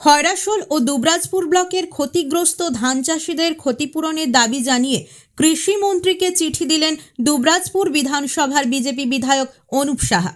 খয়রাশোল ও দুবরাজপুর ব্লকের ক্ষতিগ্রস্ত ধান চাষিদের ক্ষতিপূরণের দাবি জানিয়ে কৃষিমন্ত্রীকে চিঠি দিলেন দুবরাজপুর বিধানসভার বিজেপি বিধায়ক অনুপ সাহা।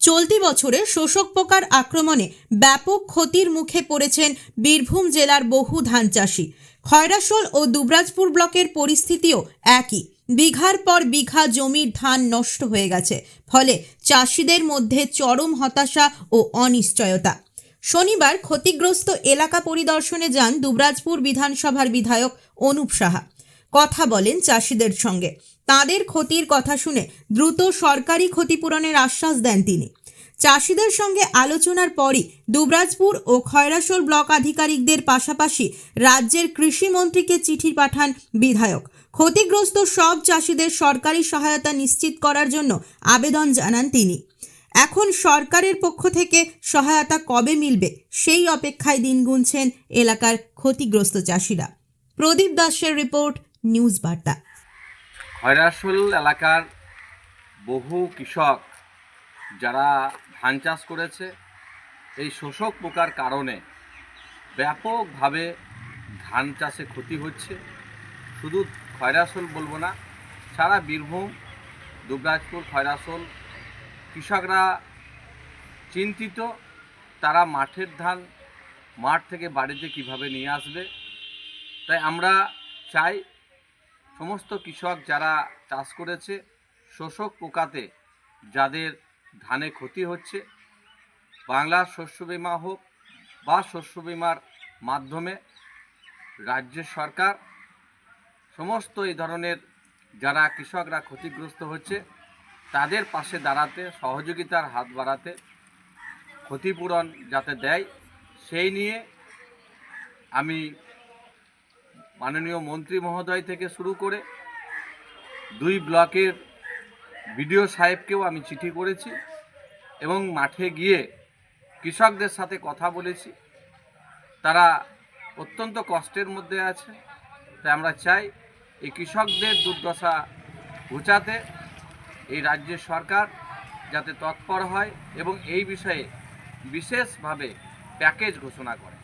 চলতি বছরে শোষক পোকার আক্রমণে ব্যাপক ক্ষতির মুখে পড়েছেন বীরভূম জেলার বহু ধান চাষি। খয়রাশোল ও দুবরাজপুর ব্লকের পরিস্থিতিও একই। বিঘার পর বিঘা জমির ধান নষ্ট হয়ে গেছে, ফলে চাষিদের মধ্যে চরম হতাশা ও অনিশ্চয়তা। শনিবার ক্ষতিগ্রস্ত এলাকা পরিদর্শনে যান দুবরাজপুর বিধানসভার বিধায়ক অনুপ সাহা। কথা বলেন চাষিদের সঙ্গে। তাদের ক্ষতির কথা শুনে দ্রুত সরকারি ক্ষতিপূরণের আশ্বাস দেন তিনি। চাষিদের সঙ্গে আলোচনার পরই দুবরাজপুর ও খয়রাশোল ব্লক আধিকারিকদের পাশাপাশি রাজ্যের কৃষিমন্ত্রীকে চিঠি পাঠান বিধায়ক। ক্ষতিগ্রস্ত সব চাষিদের সরকারি সহায়তা নিশ্চিত করার জন্য আবেদন জানান তিনি। এখন সরকারের পক্ষ থেকে সহায়তা কবে মিলবে সেই অপেক্ষায় দিন গুনছেন এলাকার ক্ষতিগ্রস্ত চাষিরা। প্রদীপ দাসের রিপোর্ট, নিউজ বার্তা। খয়রাসোল এলাকার বহু কৃষক যারা ধান চাষ করেছে, এই শোষক পোকার কারণে ব্যাপকভাবে ধান চাষে ক্ষতি হচ্ছে। শুধু খয়রাসোল বলব না, সারা বীরভূম, দুবরাজপুর, খয়রাসোল কৃষকরা চিন্তিত, তারা মাঠের ধান মাঠ থেকে বাড়িতে কীভাবে নিয়ে আসবে? তাই আমরা চাই সমস্ত কৃষক যারা চাষ করেছে, শোষক পোকাতে যাদের ধানে ক্ষতি হচ্ছে বাংলার শস্য বিমা হোক বা শস্য বিমার মাধ্যমে রাজ্য সরকার, সমস্ত এই ধরনের যারা কৃষকরা ক্ষতিগ্রস্ত হচ্ছে তাদের পাশে দাঁড়াতে, সহযোগিতার হাত বাড়াতে ক্ষতিপূরণ যাতে দেয়, সেই নিয়ে আমি মাননীয় মন্ত্রী মহোদয় থেকে শুরু করে দুই ব্লকের বিডিও সাহেবকেও আমি চিঠি করেছি এবং মাঠে গিয়ে কৃষকদের সাথে কথা বলেছি। তারা অত্যন্ত কষ্টের মধ্যে আছে, তাই আমরা চাই এই কৃষকদের দুর্দশা ঘুচাতে এই রাজ্যের সরকার যাতে তৎপর হয় এবং এই বিষয়ে বিশেষভাবে প্যাকেজ ঘোষণা করে।